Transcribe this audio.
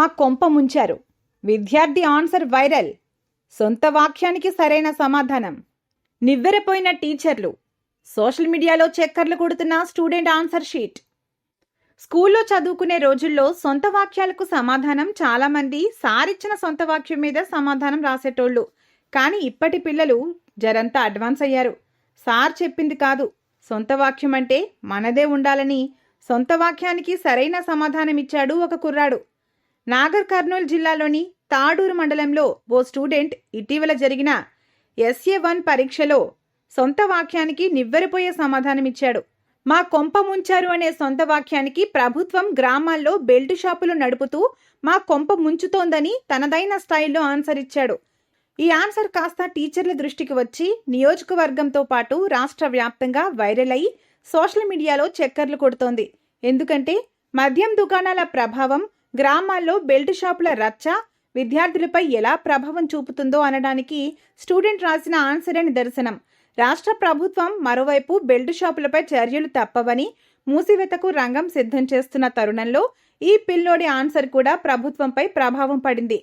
మా కొంప ముంచారు. విద్యార్థి ఆన్సర్ వైరల్. సొంత వాక్యానికి సరైన సమాధానం. నివ్వెరపోయిన టీచర్లు. సోషల్ మీడియాలో చక్కర్లు కొడుతున్న స్టూడెంట్ ఆన్సర్ షీట్. స్కూల్లో చదువుకునే రోజుల్లో సొంత వాక్యాలకు సమాధానం చాలామంది సారిచ్చిన సొంత వాక్యం మీద సమాధానం రాసేటోళ్ళు. కానీ ఇప్పటి పిల్లలు జరంతా అడ్వాన్స్ అయ్యారు. సార్ చెప్పింది కాదు. సొంత వాక్యం అంటే మనదే ఉండాలని సొంత వాక్యానికి సరైన సమాధానం ఇచ్చాడు ఒక కుర్రాడు. నాగర్ కర్నూలు జిల్లాలోని తాడూరు మండలంలో ఓ స్టూడెంట్ ఇటీవల జరిగిన ఎస్ఏ వన్ పరీక్షలో సొంత వాక్యానికి నివ్వెరపోయే సమాధానమిచ్చాడు. మా కొంప ముంచారు అనే సొంత వాక్యానికి ప్రభుత్వం గ్రామాల్లో బెల్ట్ షాపులు నడుపుతూ మా కొంప ముంచుతోందని తనదైన స్థాయిలో ఆన్సర్ ఇచ్చాడు. ఈ ఆన్సర్ కాస్త టీచర్ల దృష్టికి వచ్చి నియోజకవర్గంతో పాటు రాష్ట్ర వ్యాప్తంగా వైరల్ అయి సోషల్ మీడియాలో చక్కర్లు కొడుతోంది. ఎందుకంటే మద్యం దుకాణాల ప్రభావం గ్రామాల్లో బెల్ట్ షాపుల రచ్చ విద్యార్థులపై ఎలా ప్రభావం చూపుతుందో అనడానికి స్టూడెంట్ రాసిన ఆన్సర్ అని దర్శనం రాష్ట్ర ప్రభుత్వం మరోవైపు బెల్ట్ షాపులపై చర్యలు తప్పవని మూసివేతకు రంగం సిద్ధం చేస్తున్న తరుణంలో ఈ పిల్లోడి ఆన్సర్ కూడా ప్రభుత్వంపై ప్రభావం పడింది.